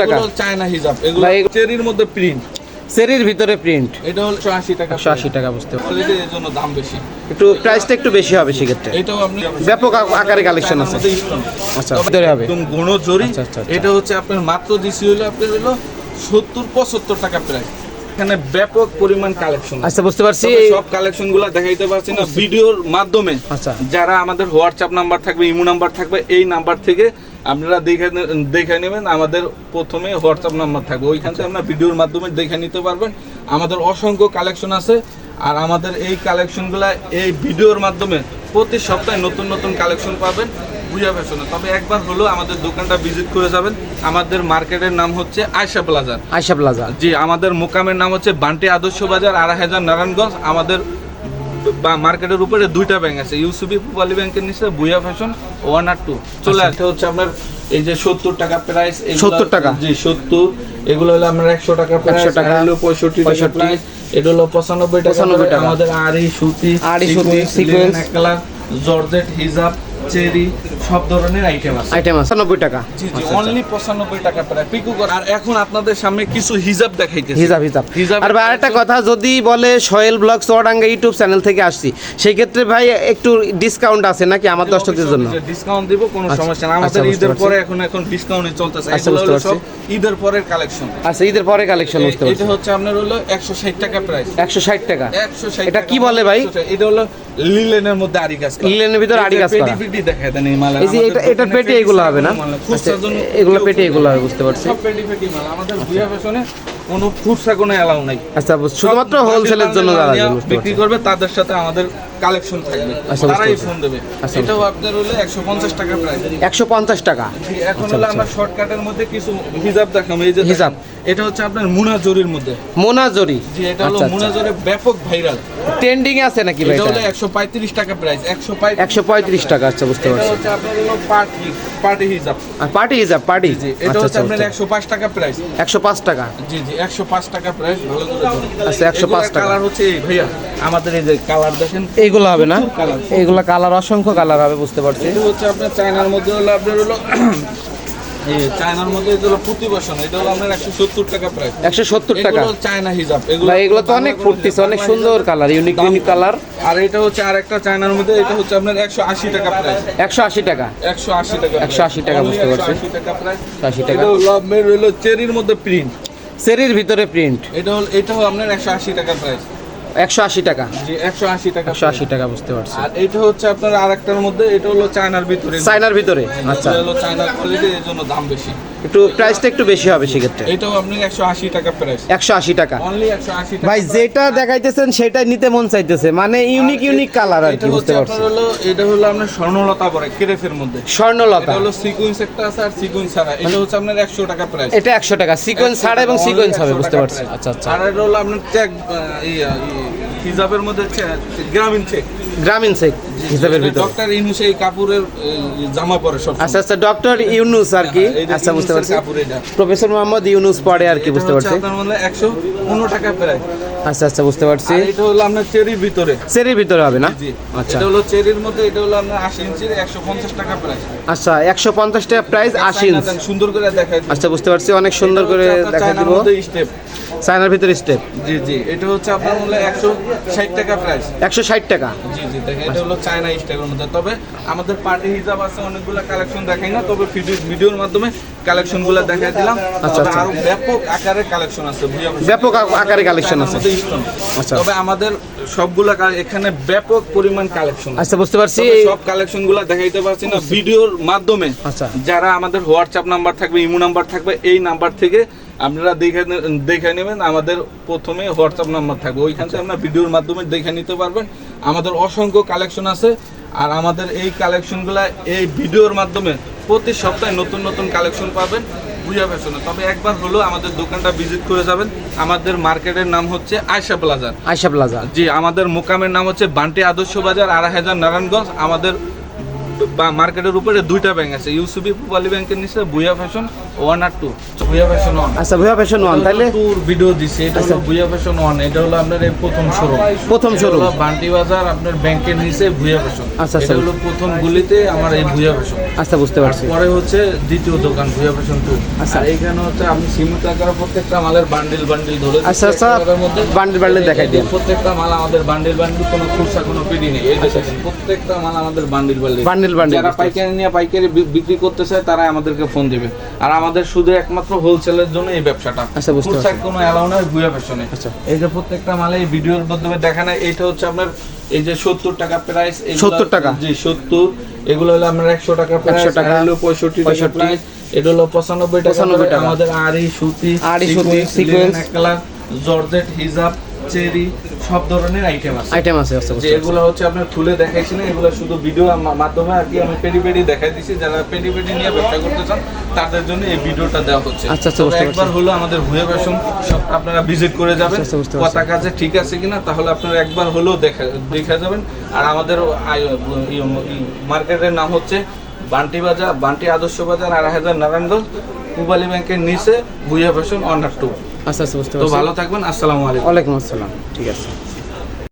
টাকা। চায়না হিজাব এগুলো চেরির মধ্যে প্রিন্ট সেরির ভিতরে প্রিন্ট এটা হলো একশো আশি টাকা একশো আশি টাকা বুঝতে পারছি। এর জন্য দাম বেশি। একটু প্রাইসটা একটু বেশি হবে সেক্ষেত্রে। এটাও আপনি ব্যাপক আকারে কালেকশন আছে। চায়নার মধ্যে stone। আচ্ছা ভিতরে হবে। একদম ঘন জরি। আচ্ছা, আচ্ছা। এটা হচ্ছে আপনার মাত্র দিছি হলো আপনার হলো সত্তর পঁচাত্তর টাকা প্রাইস এখানে ব্যাপক পরিমাণ কালেকশন আচ্ছা বুঝতে পারছি। সব কালেকশনগুলা দেখাইতে পারছি না। ভিডিওর মাধ্যমে আচ্ছা। যারা আমাদের হোয়াটসঅ্যাপ নাম্বার থাকবে ইমো নাম্বার থাকবে এই নাম্বার থেকে আপনারা দেখে দেখে নেবেন আমাদের প্রথমে হোয়াটসঅ্যাপ নাম্বার থাকবে। ওইখান থেকে আপনারা ভিডিওর মাধ্যমে দেখে নিতে পারবেন। আমাদের অসংখ্য কালেকশন আছে আর আমাদের এই কালেকশনগুলা এই ভিডিওর মাধ্যমে প্রতি সপ্তাহে নতুন নতুন কালেকশন পাবেন। বুঝা ফ্যাশনে তবে একবার হলো আমাদের দোকানটা ভিজিট করে যাবেন। আমাদের মার্কেটের নাম হচ্ছে আয়সা প্লাজা আয়সা প্লাজা। জি আমাদের মোকামের নাম হচ্ছে বান্টি আদর্শ বাজার আড়াই হাজার নারায়ণগঞ্জ। আমাদের বা মার্কেটের উপরে দুইটা ব্যাংক আছে ইউসিবি পুপালি ব্যাংকের নিচে বুয়া ফ্যাশন ওয়ান আর টু চলে আসতে হচ্ছে আপনার এই যে সত্তর টাকা প্রাইস 70 টাকা? জি সত্তর। এগুলো হলো আমরা একশো টাকা একশো টাকা, হলো পঁয়ষট্টি টাকা 65 প্রাইস এটা হলো পঁচানব্বই টাকা 95 price। টাকা। আমাদের আড়ি সুতি আড়ি, সুতি, সিকুয়েন্স কালার জর্জেট হিজাব। চেরি সব ধরনের আইটেম আছে। আইটেম আছে টাকা। জি জি অনলি পঁচানব্বই টাকা প্রায়। পিকু আর এখন আপনাদের সামনে কিছু হিজাব দেখাইতেছি। হিজাব হিজাব। হিজাব আর ভাই আরেকটা কথা যদি বলে Sohel blog Chuadanga YouTube channel থেকে আসছি সেই ক্ষেত্রে ভাই একটু ডিসকাউন্ট আছে নাকি আমার দর্শকদের জন্য? ডিসকাউন্ট দিব কোনো আচ্ছা, সমস্যা না আচ্ছা, আমাদের ঈদের পরে এখন এখন ডিসকাউন্টে চলতেছে। আচ্ছা, এগুলো হলো সব ঈদের পরের কালেকশন আচ্ছা ঈদের পরে কালেকশন বুঝতে এটা হচ্ছে আপনার হলো একশো ষাট টাকা প্রাইস একশো ষাট টাকা। একশো ষাট এটা কি বলে ভাই? এটা হলো লিলেনের মধ্যে আড়ি কাজ। লিলেনের ভিতরে আড়ি কাজ করা। পেটি পেটি দেখায় দেন এই মাল এই যে এটা পেটে এগুলো হবে না? আচ্ছা, এগুলো পেটে এগুলো হবে বুঝতে পারছি। সব পেটি পেটি মাল আমাদের ভুয়া ফ্যাশনে কোনো ফুটসা কোনো অ্যালাউ নাই। আচ্ছা শুধুমাত্র হোলসেলের জন্য যারা বিক্রি করবে তাদের সাথে আমাদের কালেকশন থাকবে। আচ্ছা, তারাই। ফোন দেবে। আচ্ছা, এটাও আপনার হলো একশো পঞ্চাশ টাকা প্রাইস একশো পঞ্চাশ টাকা। এখন আচ্ছা, হলো। আমরা শর্টকাটের মধ্যে কিছু হিজাব দেখাবো। এই যে হিজাব। এটা হচ্ছে আপনার মুনাজরির মধ্যে। মোনাজরি। জি এটা হলো মুনাজরে ব্যাপক ভাইরাল ট্রেন্ডিং এ আছে নাকি ভাই এটা হলো এটা একশো পঁয়ত্রিশ টাকা প্রাইস একশো পঁয়ত্রিশ একশো পঁয়ত্রিশ টাকা আচ্ছা বুঝতে এটা পারছি। হচ্ছে আপনার হলো পার্টি পার্টি আর পার্টি হিসাব পার্টি জি এটা হচ্ছে আপনার একশো পাঁচ টাকা প্রাইস একশো পাঁচ টাকা। জি জি একশো পাঁচ টাকা প্রাইস ভালো আচ্ছা, 105 টাকা। কালার হচ্ছে এই ভাইয়া আমাদের এই যে কালার দেখেন এইগুলো হবে না। এইগুলো কালার অসংখ্য কালার হবে বুঝতে পারছি। এটা হচ্ছে আপনার চায়নার মধ্যে হলো আপনার হলো এই চায়নার মধ্যে এটা হলো বসানো এটা হলো আপনার একশো সত্তর টাকা প্রাইস একশো সত্তর টাকা? চায়না হিজাব এগুলো তো অনেক ফুটতেছে অনেক সুন্দর কালার ইউনিক ইউনিক কালার আর এটা হচ্ছে আরেকটা চায়নার মধ্যে এটা হচ্ছে আপনার একশো আশি টাকা প্রাইস একশো আশি টাকা। একশো আশি টাকা 180 টাকা বুঝতে পারছি। আশি টাকা প্রাইস 180 টাকা। এটা লাভ হলো চেরির মধ্যে প্রিন্ট সেরির ভিতরে প্রিন্ট এটা হলো হল আপনার একশো আশি টাকা প্রাইস একশো আশি টাকা। জি একশো আশি টাকা একশো আশি টাকা বুঝতে পারছি। আর এটা হচ্ছে আপনার আরেকটার মধ্যে এটা হলো চায়নার ভিতরে। চায়নার ভিতরে আচ্ছা। এটা হলো চায়নার কোয়ালিটি এর জন্য দাম বেশি। একটু প্রাইসটা একটু বেশি হবে সেক্ষেত্রে। এটাও আপনি একশো আশি টাকা প্রাইস একশো আশি টাকা। অনলি একশো আশি ভাই যেটা দেখাইতেছেন সেটাই নিতে মন চাইতেছে। মানে ইউনিক ইউনিক কালার আর কি বুঝতে পারছি। হলো এটা হলো আপনার স্বর্ণলতা পরে কেরেফের মধ্যে। স্বর্ণলতা। এটা হলো সিকুয়েন্স একটা আছে আর সিকুয়েন্স ছাড়া। এটা হচ্ছে আপনার একশো টাকা প্রাইস এটা একশো টাকা। সিকোয়েন্স ছাড়া এবং সিকোয়েন্স হবে বুঝতে পারছি। আচ্ছা আচ্ছা। আর এটা হলো আপনার চেক হিজাবের মধ্যে গ্রামীণ চেক গ্রামীণ শেখ হিসাবের ভিতর। ডক্টর ইউনুস এই কাপুরের জামা পরে সব আচ্ছা আচ্ছা ডক্টর ইউনুস আর কি। আচ্ছা বুঝতে পারছি। প্রফেসর মোহাম্মদ ইউনুস পড়ে আর কি বুঝতে পারছি। আপনার একশো পনেরো টাকা প্রাইস আচ্ছা আচ্ছা বুঝতে পারছি। এটা হলো আপনার চেরির ভিতরে। সেরির ভিতরে হবে না? আচ্ছা। এটা হলো চেরির মধ্যে এটা হলো আপনার আশি ইঞ্চির একশো পঞ্চাশ টাকা প্রাইস আচ্ছা একশো পঞ্চাশ টাকা প্রাইস আশি ইঞ্চ। সুন্দর করে দেখাই। আচ্ছা বুঝতে পারছি অনেক সুন্দর করে হচ্ছে আপনার দেখা চায়নার দিব। স্টেপ চায়নার ভিতরে স্টেপ জি জি। এটা হচ্ছে আপনার মূল্য একশো ষাট টাকা প্রাইস একশো ষাট টাকা। জি জি দেখেন এটা হলো চায়না স্টাইলের মধ্যে তবে আমাদের পার্টি হিসাব আছে অনেকগুলো কালেকশন দেখাই না তবে ভিডিও ভিডিওর মাধ্যমে কালেকশনগুলো দেখাই দিলাম। আচ্ছা, আচ্ছা। আরও ব্যাপক আকারে কালেকশন আছে ব্যাপক আকারে কালেকশন আছে। আচ্ছা। তবে আমাদের সবগুলা এখানে ব্যাপক পরিমাণ কালেকশন আছে। আচ্ছা বুঝতে পারছি। সব কালেকশনগুলা দেখাইতে পারছি না ভিডিওর মাধ্যমে। আচ্ছা। যারা আমাদের হোয়াটসঅ্যাপ নাম্বার থাকবে ইমো নাম্বার থাকবে এই নাম্বার থেকে আপনারা দেখে দেখে নেবেন আমাদের প্রথমে হোয়াটসঅ্যাপ নাম্বার থাকবে। ওইখান থেকে আপনারা ভিডিওর মাধ্যমে দেখে নিতে পারবেন। আমাদের অসংখ্য কালেকশন আছে আর আমাদের এই কালেকশনগুলা এই ভিডিওর মাধ্যমে প্রতি সপ্তাহে নতুন নতুন কালেকশন পাবেন। বুঝা ফ্যাশনে তবে একবার হলো আমাদের দোকানটা ভিজিট করে যাবেন। আমাদের মার্কেটের নাম হচ্ছে আয়সা প্লাজা আয়সা প্লাজা। জি আমাদের মোকামের নাম হচ্ছে বান্টি আদর্শ বাজার আড়াই হাজার নারায়ণগঞ্জ। আমাদের বা মার্কেটের উপরে দুইটা ব্যাংক আছে। ইউসিবি পুপালি ব্যাংকের নিচে বুয়া ফ্যাশন ওয়ান আর টু ভুয়া ফ্যাশন ওয়ান আচ্ছা ভুয়া ফ্যাশন ওয়ান তাহলে ট্যুর ভিডিও দিছে এটা হলো আচ্ছা। ভুয়া ফ্যাশন ওয়ান এটা হলো আপনার প্রথম শোরুম প্রথম। বান্টি বাজার আপনার ব্যাংকের নিচে ভুয়া ফ্যাশন আচ্ছা, আচ্ছা। হলো প্রথম গুলিতে আমার এই ভুয়া ফ্যাশন আচ্ছা বুঝতে পারছি। পরে হচ্ছে দ্বিতীয় দোকান ভুয়া ফ্যাশন টু আচ্ছা। এইখানে হচ্ছে আমি সীমিত আকারে প্রত্যেকটা মালের বান্ডিল বান্ডিল ধরে আচ্ছা, আচ্ছা, bundle bundle দেখাই দিন। প্রত্যেকটা মাল আমাদের বান্ডিল বান্ডিল কোনো খুচরা কোনো পিডি নেই। এই আচ্ছা, দেখেন, প্রত্যেকটা মাল আমাদের বান্ডিল বান্ডিল যারা পাইকারি নিয়ে পাইকারি বিক্রি করতে চায় তারা আমাদেরকে ফোন দিবে। আর আমাদের শুধু একমাত্র হোলসেলের জন্য এই ব্যবসাটা আচ্ছা, বুঝতে পারছি। কোনো অ্যালাউ নয় ভুয়া ফ্যাশনে আচ্ছা। এই যে প্রত্যেকটা মালে এই ভিডিওর মাধ্যমে দেখা নাই এটা হচ্ছে আপনার এই যে সত্তর টাকা প্রাইস 70 টাকা? জি সত্তর এগুলো হলো আমরা একশো টাকা প্রাইস 100 টাকা, হলো পঁয়ষট্টি টাকা প্রাইস এটা হলো পঁচানব্বই টাকা 95 টাকা। আমাদের আরি সুতি আড়ি, সুতি, সিকোয়েন্স, সিকোয়েন্স। কালার জর্জেট হিজাব চেরি সব ধরনের আইটেম আছে। আইটেম আছে যে এগুলো হচ্ছে আপনার খুলে দেখাইছি না এগুলো শুধু ভিডিও মাধ্যমে আর কি আমি পেডি পেডি দেখাই দিছি। যারা পেডি পেডি নিয়ে ব্যবসা করতে চান তাদের জন্য এই ভিডিওটা দেওয়া হচ্ছে। আচ্ছা, আচ্ছা, একবার। হলো আমাদের ভুয়া ফ্যাশন সব আপনারা ভিজিট করে যাবেন। আচ্ছা, আচ্ছা। কথা কাজে ঠিক আছে কিনা তাহলে আপনারা একবার হলেও দেখা দেখা যাবেন। আর আমাদের মার্কেটের নাম হচ্ছে বান্টি বাজার বান্টি আদর্শ বাজার আর হাজার নারায়ণগঞ্জ পুবালি ব্যাংকের নিচে ভুয়া ফ্যাশন অনার টু আচ্ছা আচ্ছা বুঝতে তো পারছি। ভালো থাকবেন আসসালামু আলাইকুম। ওয়ালাইকুম আসসালাম। ঠিক আছে।